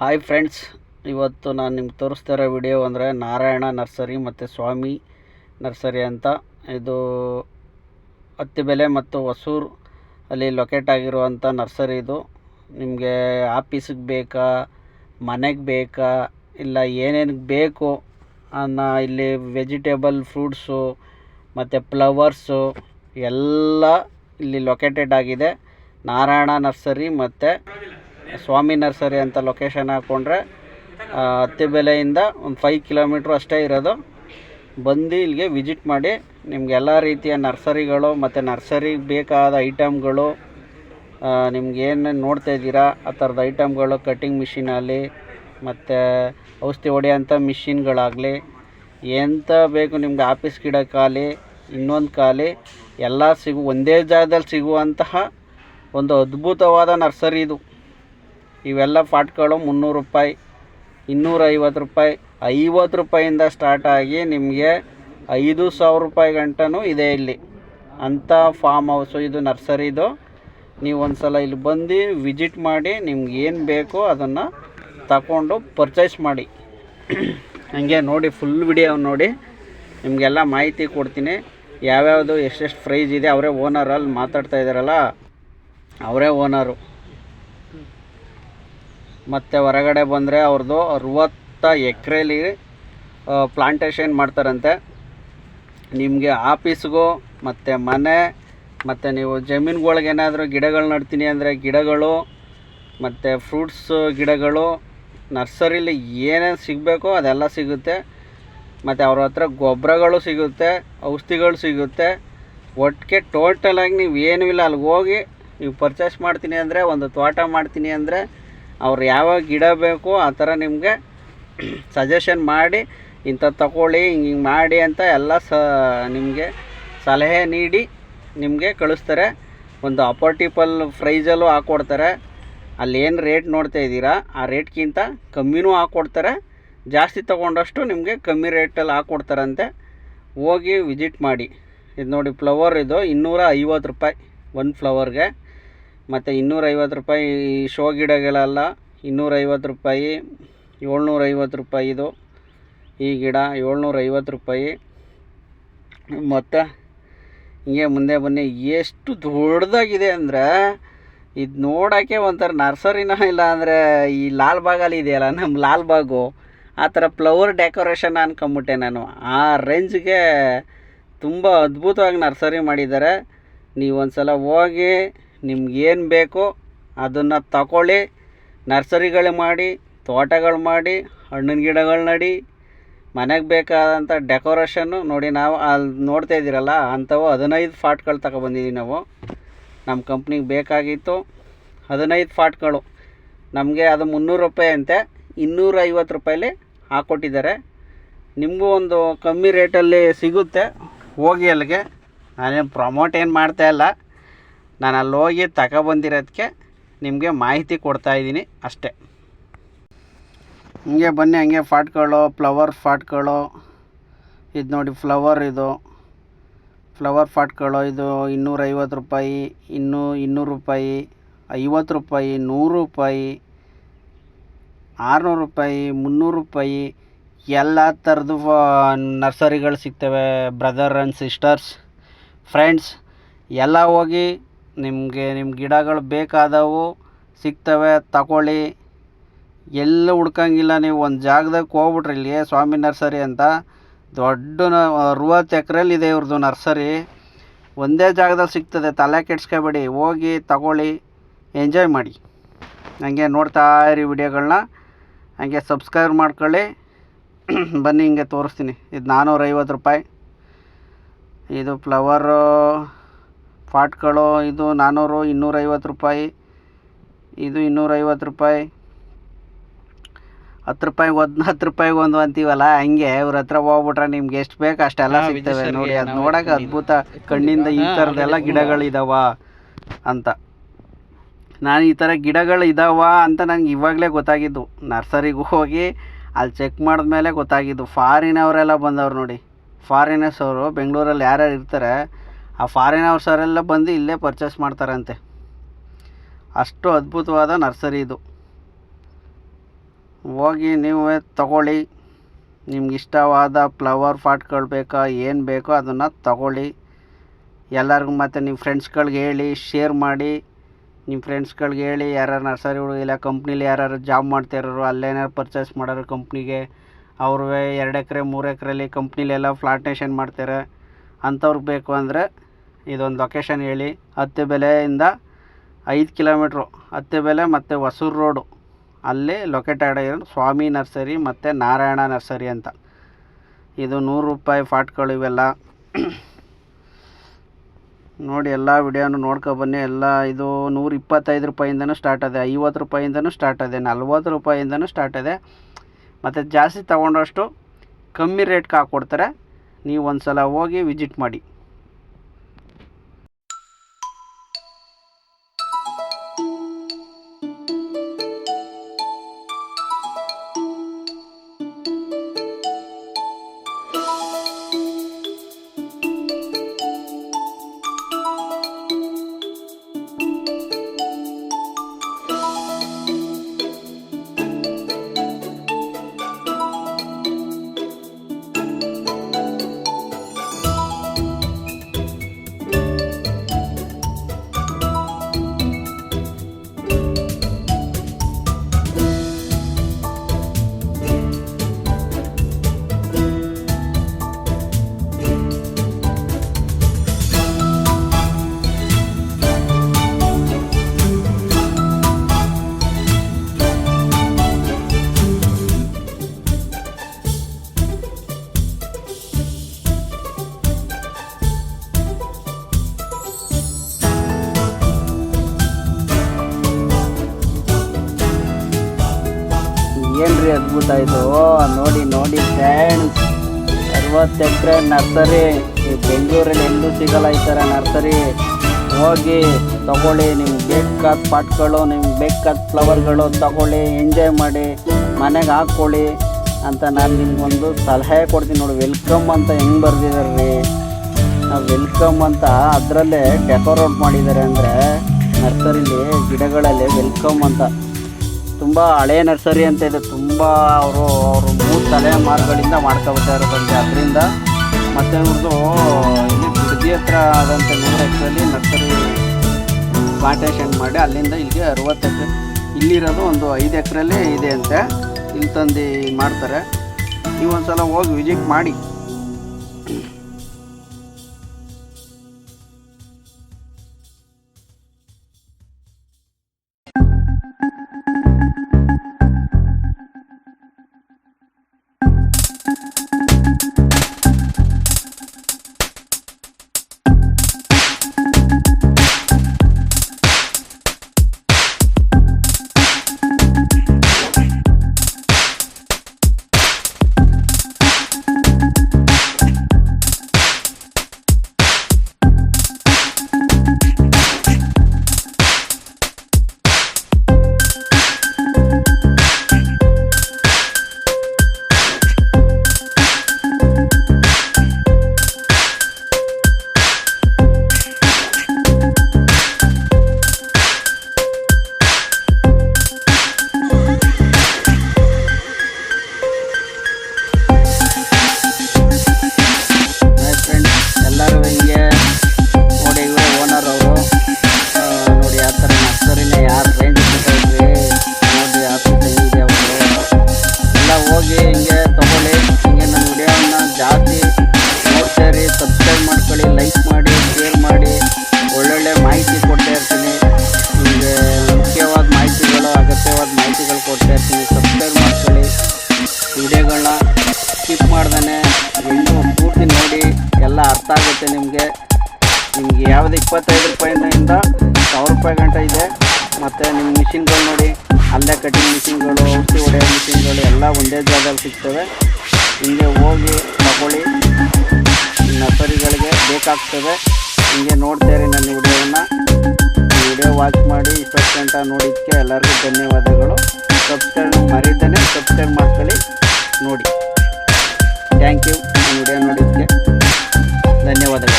Hi friends ಇವತ್ತು ನಾನು ನಿಮ್ಗೆ ತೋರಿಸ್ತಾ ಇರೋ ವಿಡಿಯೋ ಅಂದರೆ ನಾರಾಯಣ ನರ್ಸರಿ ಮತ್ತು ಸ್ವಾಮಿ ನರ್ಸರಿ ಅಂತ. ಇದು ಅತ್ತಿಬೆಲೆ ಮತ್ತು ಹೊಸೂರು ಅಲ್ಲಿ ಲೊಕೇಟ್ ಆಗಿರುವಂಥ ನರ್ಸರಿ ಇದು. ನಿಮಗೆ ಆಫೀಸಿಗೆ ಬೇಕಾ, ಮನೆಗೆ ಬೇಕಾ, ಇಲ್ಲ ಏನೇನು ಬೇಕು ಅನ್ನೋ ಇಲ್ಲಿ ವೆಜಿಟೇಬಲ್ ಫ್ರೂಟ್ಸು ಮತ್ತು ಫ್ಲವರ್ಸು ಎಲ್ಲ ಇಲ್ಲಿ ಲೊಕೇಟೆಡ್ ಆಗಿದೆ. ನಾರಾಯಣ ನರ್ಸರಿ ಮತ್ತು ಸ್ವಾಮಿ ನರ್ಸರಿ ಅಂತ ಲೊಕೇಶನ್ ಹಾಕ್ಕೊಂಡ್ರೆ ಅತ್ತಿಬೆಲೆಯಿಂದ ಒಂದು ಫೈವ್ ಕಿಲೋಮೀಟ್ರ್ ಅಷ್ಟೇ ಇರೋದು. ಬಂದು ಇಲ್ಲಿಗೆ ವಿಸಿಟ್ ಮಾಡಿ, ನಿಮ್ಗೆ ಎಲ್ಲ ರೀತಿಯ ನರ್ಸರಿಗಳು ಮತ್ತು ನರ್ಸರಿಗೆ ಬೇಕಾದ ಐಟಮ್ಗಳು ನಿಮ್ಗೇನು ನೋಡ್ತಾ ಇದ್ದೀರಾ, ಆ ಥರದ ಐಟಮ್ಗಳು ಕಟ್ಟಿಂಗ್ ಮಿಷಿನಲ್ಲಿ ಮತ್ತು ಔಷಧಿ ಹೊಡೆಯೋಂಥ ಮಿಷಿನ್ಗಳಾಗಲಿ ಎಂಥ ಬೇಕು ನಿಮ್ಗೆ ಆಫೀಸ್ ಖಾಲಿ, ಇನ್ನೊಂದು ಖಾಲಿ, ಎಲ್ಲ ಸಿಗು, ಒಂದೇ ಜಾಗದಲ್ಲಿ ಸಿಗುವಂತಹ ಒಂದು ಅದ್ಭುತವಾದ ನರ್ಸರಿ ಇದು. ಇವೆಲ್ಲ ಪಾಟ್ಗಳು ಮುನ್ನೂರು ರೂಪಾಯಿ ಇನ್ನೂರೈವತ್ತು ರೂಪಾಯಿ, ಐವತ್ತು ರೂಪಾಯಿಂದ ಸ್ಟಾರ್ಟ್ ಆಗಿ ನಿಮಗೆ ಐದು ಸಾವಿರ ರೂಪಾಯಿ ಗಂಟನೂ ಇದೆ ಇಲ್ಲಿ. ಅಂಥ ಫಾರ್ಮ್ ಹೌಸು ಇದು ನರ್ಸರಿದು ನೀವು ಒಂದು ಸಲ ಇಲ್ಲಿ ಬಂದು ವಿಸಿಟ್ ಮಾಡಿ, ನಿಮ್ಗೆ ಏನು ಬೇಕೋ ಅದನ್ನು ತಗೊಂಡು ಪರ್ಚೇಸ್ ಮಾಡಿ. ಹಂಗೆ ನೋಡಿ ಫುಲ್ ವಿಡಿಯೋ ನೋಡಿ. ನಿಮಗೆಲ್ಲ ಮಾಹಿತಿ ಕೊಡ್ತೀನಿ. ಯಾವ್ಯಾವುದು ಎಷ್ಟೆಷ್ಟು ಪ್ರೈಸ್ ಇದೆ, ಅವರೇ ಓನರ್ ಅಲ್ಲಿ ಮಾತಾಡ್ತಾ ಇದ್ದಾರಲ್ಲ, ಅವರೇ ಓನರು ಮತ್ತು ಹೊರಗಡೆ ಬಂದರೆ ಅವ್ರದ್ದು ಅರುವತ್ತ ಎಕ್ರೆಲಿ ಪ್ಲಾಂಟೇಶನ್ ಮಾಡ್ತಾರಂತೆ. ನಿಮಗೆ ಆಫೀಸ್ಗೂ ಮತ್ತು ಮನೆ, ಮತ್ತು ನೀವು ಜಮೀನುಗಳಿಗೆ ಏನಾದರೂ ಗಿಡಗಳು ನಡ್ತೀನಿ ಅಂದರೆ ಗಿಡಗಳು, ಮತ್ತು ಫ್ರೂಟ್ಸ್ ಗಿಡಗಳು, ನರ್ಸರಿಲಿ ಏನೇನು ಸಿಗಬೇಕೋ ಅದೆಲ್ಲ ಸಿಗುತ್ತೆ. ಮತ್ತು ಅವ್ರ ಹತ್ರ ಗೊಬ್ಬರಗಳು ಸಿಗುತ್ತೆ, ಔಷಧಿಗಳು ಸಿಗುತ್ತೆ. ಒಟ್ಟಿಗೆ ಟೋಟಲಾಗಿ ನೀವು ಏನೂ ಇಲ್ಲ ಅಲ್ಲಿಗೆ ಹೋಗಿ ನೀವು ಪರ್ಚೇಸ್ ಮಾಡ್ತೀನಿ ಅಂದರೆ, ಒಂದು ತೋಟ ಮಾಡ್ತೀನಿ ಅಂದರೆ ಅವ್ರು ಯಾವ ಗಿಡ ಬೇಕೋ ಆ ಥರ ನಿಮಗೆ ಸಜೆಷನ್ ಮಾಡಿ ಇಂಥದ್ದು ತಗೊಳ್ಳಿ ಹಿಂಗೆ ಹಿಂಗೆ ಮಾಡಿ ಅಂತ ಎಲ್ಲ ಸ, ನಿಮಗೆ ಸಲಹೆ ನೀಡಿ ನಿಮಗೆ ಕಳಿಸ್ತಾರೆ. ಒಂದು ಅಪೋರ್ಟಿಪಲ್ ಪ್ರೈಸಲ್ಲೂ ಹಾಕ್ಕೊಡ್ತಾರೆ ಅಲ್ಲಿ ಏನು ರೇಟ್ ನೋಡ್ತಾ ಇದ್ದೀರಾ, ಆ ರೇಟ್ಗಿಂತ ಕಮ್ಮಿನೂ ಹಾಕ್ಕೊಡ್ತಾರೆ ಜಾಸ್ತಿ ತೊಗೊಂಡಷ್ಟು ನಿಮಗೆ ಕಮ್ಮಿ ರೇಟಲ್ಲಿ ಹಾಕ್ಕೊಡ್ತಾರಂತೆ ಹೋಗಿ ವಿಸಿಟ್ ಮಾಡಿ. ಇದು ನೋಡಿ ಫ್ಲವರ್ ಇದು ಇನ್ನೂರ ಐವತ್ತು ರೂಪಾಯಿ ಒಂದು ಫ್ಲವರ್ಗೆ ಮತ್ತು ಇನ್ನೂರೈವತ್ತು ರೂಪಾಯಿ ಈ ಶೋ ಗಿಡಗಳೆಲ್ಲ, ಇನ್ನೂರೈವತ್ತು ರೂಪಾಯಿ, ಏಳ್ನೂರೈವತ್ತು ರೂಪಾಯಿ ಇದು. ಈ ಗಿಡ ಏಳ್ನೂರೈವತ್ತು ರೂಪಾಯಿ. ಮತ್ತು ಹಿಂಗೆ ಮುಂದೆ ಬನ್ನಿ, ಎಷ್ಟು ದೊಡ್ಡದಾಗಿದೆ ಅಂದರೆ, ಇದು ನೋಡೋಕ್ಕೆ ಒಂಥರ ನರ್ಸರಿನ ಇಲ್ಲ ಅಂದರೆ ಈ ಲಾಲ್ಬಾಗಲ್ಲಿ ಇದೆಯಲ್ಲ ನಮ್ಮ ಲಾಲ್ಬಾಗು ಆ ಥರ ಫ್ಲವರ್ ಡೆಕೋರೇಷನ್ ಅನ್ಕೊಂಬಿಟ್ಟೆ ನಾನು. ಆ ರೇಂಜ್ಗೆ ತುಂಬ ಅದ್ಭುತವಾಗಿ ನರ್ಸರಿ ಮಾಡಿದ್ದಾರೆ. ನೀವು ಒಂದು ಸಲ ಹೋಗಿ ನಿಮ್ಗೇನು ಬೇಕೋ ಅದನ್ನು ತಗೊಳ್ಳಿ ನರ್ಸರಿಗಳು ಮಾಡಿ, ತೋಟಗಳು ಮಾಡಿ, ಹಣ್ಣಿನ ಗಿಡಗಳು ನಡಿ, ಮನೆಗೆ ಬೇಕಾದಂಥ ಡೆಕೋರೇಷನ್ನು ನೋಡಿ ನಾವು ಅಲ್ಲಿ ನೋಡ್ತಾ ಇದ್ದೀರಲ್ಲ, ಅಂಥವು ಹದಿನೈದು ಫಾಟ್ಗಳು ತಗೊಬಂದಿದ್ದೀವಿ ನಾವು. ನಮ್ಮ ಕಂಪ್ನಿಗೆ ಬೇಕಾಗಿತ್ತು ಹದಿನೈದು ಫಾಟ್ಗಳು. ನಮಗೆ ಅದು ಮುನ್ನೂರು ರೂಪಾಯಿ ಅಂತೆ ಇನ್ನೂರೈವತ್ತು ರೂಪಾಯಲ್ಲಿ ಹಾಕ್ಕೊಟ್ಟಿದ್ದಾರೆ ನಿಮಗೂ ಒಂದು ಕಮ್ಮಿ ರೇಟಲ್ಲಿ ಸಿಗುತ್ತೆ, ಹೋಗಿ ಅಲ್ಲಿಗೆ. ನಾನೇನು ಪ್ರಮೋಟ್ ಏನು ಮಾಡ್ತಾ ಇಲ್ಲ. ನಾನು ಅಲ್ಲೋಗಿ ತಗೊಬಂದಿರೋದಕ್ಕೆ ನಿಮಗೆ ಮಾಹಿತಿ ಕೊಡ್ತಾಯಿದ್ದೀನಿ ಅಷ್ಟೇ. ಹಿಂಗೆ ಬನ್ನಿ, ಹಂಗೆ ಫಾಟ್ಗಳು ಫ್ಲವರ್ ಫಾಟ್ಗಳು ಇದು ನೋಡಿ ಫ್ಲವರ್ ಇದು. ಫ್ಲವರ್ ಫಾಟ್ಗಳು ಇದು ಇನ್ನೂರೈವತ್ತು ರೂಪಾಯಿ, ಇನ್ನೂ ಇನ್ನೂರು ರೂಪಾಯಿ, ಐವತ್ತು ರೂಪಾಯಿ, ನೂರು ರೂಪಾಯಿ, ಆರುನೂರು ರೂಪಾಯಿ, ಮುನ್ನೂರು ರೂಪಾಯಿ. ಎಲ್ಲ ಥರದ್ದು ನರ್ಸರಿಗಳು ಸಿಗ್ತವೆ, ಬ್ರದರ್ ಆ್ಯಂಡ್ ಸಿಸ್ಟರ್ಸ್, ಫ್ರೆಂಡ್ಸ್. ಎಲ್ಲ ಹೋಗಿ ನಿಮಗೆ ನಿಮ್ಮ ಗಿಡಗಳು ಬೇಕಾದವು, ಸಿಗ್ತವೆ ತಗೊಳ್ಳಿ ಎಲ್ಲೂ ಹುಡ್ಕಂಗಿಲ್ಲ ನೀವು, ಒಂದು ಜಾಗ್ದಾಗ ಹೋಗ್ಬಿಟ್ರಿ ಇಲ್ಲಿ, ಸ್ವಾಮಿ ನರ್ಸರಿ ಅಂತ. ದೊಡ್ಡ ಅರುವತ್ತು ಎಕ್ರೆಲಿದೆ ಇವ್ರದ್ದು ನರ್ಸರಿ. ಒಂದೇ ಜಾಗದಲ್ಲಿ ಸಿಗ್ತದೆ, ತಲೆ ಕೆಡ್ಸ್ಕೊಬೇಡಿ. ಹೋಗಿ ತಗೊಳ್ಳಿ ಎಂಜಾಯ್ ಮಾಡಿ. ಹಂಗೆ ನೋಡ್ತಾ ಇರಿ ವಿಡಿಯೋಗಳನ್ನ ಹಂಗೆ ಸಬ್ಸ್ಕ್ರೈಬ್ ಮಾಡ್ಕೊಳ್ಳಿ. ಬನ್ನಿ ಹಿಂಗೆ ತೋರಿಸ್ತೀನಿ. ಇದು ನಾನ್ನೂರೈವತ್ತು ರೂಪಾಯಿ. ಇದು ಫ್ಲವರು. ಪಾಟ್ಗಳು ಇದು ನಾನ್ನೂರು ಇನ್ನೂರೈವತ್ತು ರೂಪಾಯಿ ಇದು ಇನ್ನೂರೈವತ್ತು ರೂಪಾಯಿ. ಹತ್ತು ರೂಪಾಯಿ ಒಂದು ಹತ್ತು ರೂಪಾಯಿಗೆ ಒಂದು ಅಂತೀವಲ್ಲ ಹಂಗೆ ಇವ್ರ ಹತ್ರ ಹೋಗ್ಬಿಟ್ರೆ ನಿಮ್ಗೆ ಎಷ್ಟು ಬೇಕು ಅಷ್ಟೆಲ್ಲ ಸಿಗ್ತವೆ ನೋಡಿ ಅದು ನೋಡೋಕೆ ಅದ್ಭುತ ಕಣ್ಣಿಂದ ಈ ಥರದ್ದೆಲ್ಲ ಗಿಡಗಳಿದಾವ ಅಂತ. ನಾನು ಈ ಥರ ಗಿಡಗಳು ಇದಾವ ಅಂತ ನನಗೆ ಇವಾಗಲೇ ಗೊತ್ತಾಗಿದ್ದು. ನರ್ಸರಿಗೆ ಹೋಗಿ ಅಲ್ಲಿ ಚೆಕ್ ಮಾಡಿದ್ಮೇಲೆ ಗೊತ್ತಾಗಿದ್ದು. ಫಾರಿನವರೆಲ್ಲ ಬಂದವ್ರು ನೋಡಿ. ಫಾರಿನರ್ಸ್ ಅವರು ಬೆಂಗಳೂರಲ್ಲಿ ಯಾರ್ಯಾರು ಇರ್ತಾರೆ ಆ ಫಾರಿನ್ ಹೌಸರೆಲ್ಲ ಬಂದು ಇಲ್ಲೇ ಪರ್ಚೇಸ್ ಮಾಡ್ತಾರಂತೆ. ಅಷ್ಟು ಅದ್ಭುತವಾದ ನರ್ಸರಿ ಇದು. ಹೋಗಿ ನೀವೇ ತಗೊಳ್ಳಿ. ನಿಮ್ಗೆ ಇಷ್ಟವಾದ ಫ್ಲವರ್ ಪಾಟ್ಗಳು ಬೇಕಾ, ಏನು ಬೇಕೋ ಅದನ್ನು ತಗೊಳ್ಳಿ. ಎಲ್ಲರಿಗೂ ಮತ್ತು ನಿಮ್ಮ ಫ್ರೆಂಡ್ಸ್ಗಳಿಗೆ ಹೇಳಿ ಶೇರ್ ಮಾಡಿ. ನಿಮ್ಮ ಫ್ರೆಂಡ್ಸ್ಗಳಿಗೆ ಹೇಳಿ, ಯಾರ್ಯಾರು ಹುಡುಗ ಇಲ್ಲ ಕಂಪ್ನೀಲಿ ಯಾರ್ಯಾರು ಜಾಬ್ ಮಾಡ್ತಿರೋರು ಅಲ್ಲೇನಾರು ಪರ್ಚೇಸ್ ಮಾಡೋರು ಕಂಪ್ನಿಗೆ ಅವ್ರು ಎರಡು ಎಕರೆ, ಮೂರು ಎಕರೆಲಿ ಕಂಪ್ನಿಲೆಲ್ಲ ಫ್ಲಾಟ್ನೇಷನ್ ಮಾಡ್ತಾರೆ. ಅಂಥವ್ರಿಗೆ ಬೇಕು ಅಂದರೆ ಇದೊಂದು ಲೊಕೇಶನ್ ಹೇಳಿ. ಹತ್ತು ಬೆಲೆಯಿಂದ ಐದು ಕಿಲೋಮೀಟ್ರು ಹತ್ತು ಬೆಲೆ ಮತ್ತು ಹೊಸೂರು ರೋಡು ಅಲ್ಲಿ ಲೊಕೇಟೆಡ್ ಆಗಿರೋದು ಸ್ವಾಮಿ ನರ್ಸರಿ ಮತ್ತು ನಾರಾಯಣ ನರ್ಸರಿ ಅಂತ. ಇದು ನೂರು ರೂಪಾಯಿ ಫಾಟ್ಗಳು ಇವೆಲ್ಲ. ನೋಡಿ, ಎಲ್ಲ ವಿಡಿಯೋನು ನೋಡ್ಕೊ ಬನ್ನಿ. ಎಲ್ಲ ಇದು ನೂರ ಇಪ್ಪತ್ತೈದು ರೂಪಾಯಿಂದನೂ ಸ್ಟಾರ್ಟ್ ಇದೆ ಐವತ್ತು ರೂಪಾಯಿಂದನೂ ಸ್ಟಾರ್ಟ್ ಇದೆ ನಲ್ವತ್ತು ರೂಪಾಯಿಂದನೂ ಸ್ಟಾರ್ಟ್ ಇದೆ ಮತ್ತು ಜಾಸ್ತಿ ತೊಗೊಂಡಷ್ಟು ಕಮ್ಮಿ ರೇಟ್ಗೆ ಹಾಕ್ಕೊಡ್ತಾರೆ. ನೀವು ಒಂದು ಸಲ ಹೋಗಿ ವಿಸಿಟ್ ಮಾಡಿ. ಇದು ನೋಡಿ ನೋಡಿ ಫ್ರೆಂಡ್ಸ್. ಅರವತ್ತು ಎಕರೆ ನರ್ಸರಿ, ಈ ಬೆಂಗಳೂರಲ್ಲಿ ಎಲ್ಲೂ ಸಿಗಲ್ಲ ಈ ಥರ ನರ್ಸರಿ. ಹೋಗಿ ತಗೊಳ್ಳಿ, ನಿಮ್ಗೆ ಬೇಕಾದ ಪಾಟ್ಗಳು, ನಿಮ್ಗೆ ಬೇಕಾದ ಫ್ಲವರ್ಗಳು ತಗೊಳ್ಳಿ, ಎಂಜಾಯ್ ಮಾಡಿ, ಮನೆಗೆ ಹಾಕ್ಕೊಳ್ಳಿ ಅಂತ ನಾನು ನಿಮ್ಗೊಂದು ಸಲಹೆ ಕೊಡ್ತೀನಿ ನೋಡಿ. ವೆಲ್ಕಮ್ ಅಂತ ಹೆಂಗೆ ಬರ್ದಿದ್ದಾರೆ ರೀ? ವೆಲ್ಕಮ್ ಅಂತ ಅದರಲ್ಲೇ ಡೆಕೋರೇಟ್ ಮಾಡಿದ್ದಾರೆ ಅಂದರೆ ನರ್ಸರಿಲಿ ಗಿಡಗಳಲ್ಲಿ ವೆಲ್ಕಮ್ ಅಂತ. ತುಂಬ ಹಳೆ ನರ್ಸರಿ ಅಂತ ಇದೆ. ತುಂಬ ಅವರು ಅವರು ಮೂರು ತಲೆಮಾರುಗಳಿಂದ ಮಾಡ್ಕೊಬರ್ತಾ ಇರೋದಂತೆ ಅದರಿಂದ ಮತ್ತು ಇವ್ರದ್ದು ಇಲ್ಲಿ ಬಿಡದಿ ಹತ್ರ ಆದಂಥ ನೂರು ಎಕರೆಲಿ ನರ್ಸರಿ ಪ್ಲಾಂಟೇಷನ್ ಮಾಡಿ ಅಲ್ಲಿಂದ ಇಲ್ಲಿಗೆ ಅರುವತ್ತು ಎಕರೆ ಇಲ್ಲಿರೋದು ಒಂದು ಐದು ಎಕರೆಲ್ಲೇ ಇದೆ ಅಂತೆ. ಇಲ್ಲಿ ತಂದು ಮಾಡ್ತಾರೆ. ನೀವು ಒಂದು ಸಲ ಹೋಗಿ ವಿಸಿಟ್ ಮಾಡಿ. ಆಗುತ್ತೆ ನಿಮಗೆ. ನಿಮಗೆ ಯಾವುದು ಇಪ್ಪತ್ತೈದು ರೂಪಾಯಿಂದ ಸಾವಿರ ರೂಪಾಯಿ ಗಂಟ ಇದೆ. ಮತ್ತು ನಿಮ್ಮ ಮಿಷಿನ್ಗಳು ನೋಡಿ, ಅಲ್ಲೇ ಕಟಿಂಗ್ ಮಿಷಿನ್ಗಳು ಔಷಧಿ ಹೊಡೆಯೋ ಮಿಷಿನ್ಗಳು ಎಲ್ಲ ಒಂದೇ ಜಾಗದಲ್ಲಿ ಸಿಗ್ತವೆ. ಹಿಂಗೆ ಹೋಗಿ ತಗೊಳ್ಳಿ. ನರ್ಸರಿಗಳಿಗೆ ಬೇಕಾಗ್ತದೆ. ಹಿಂಗೆ ನೋಡ್ತೀರಿ ನನ್ನ ವಿಡಿಯೋವನ್ನು ವಿಡಿಯೋ ವಾಚ್ ಮಾಡಿ ಇಷ್ಟ ಗಂಟ ನೋಡಿದ್ದಕ್ಕೆ ಎಲ್ಲರಿಗೂ ಧನ್ಯವಾದಗಳು. ಸಬ್ಸ್ಕ್ರೈಬ್ ಮರೀತಾನೆ ಸಬ್ಸ್ಕ್ರೈಬ್ ಮಾಡ್ಕೊಳ್ಳಿ. ನೋಡಿ. Thank you. ನನ್ನ ವಿಡಿಯೋ ನೋಡಿದ್ದಕ್ಕೆ. ಧನ್ಯವಾದಗಳು.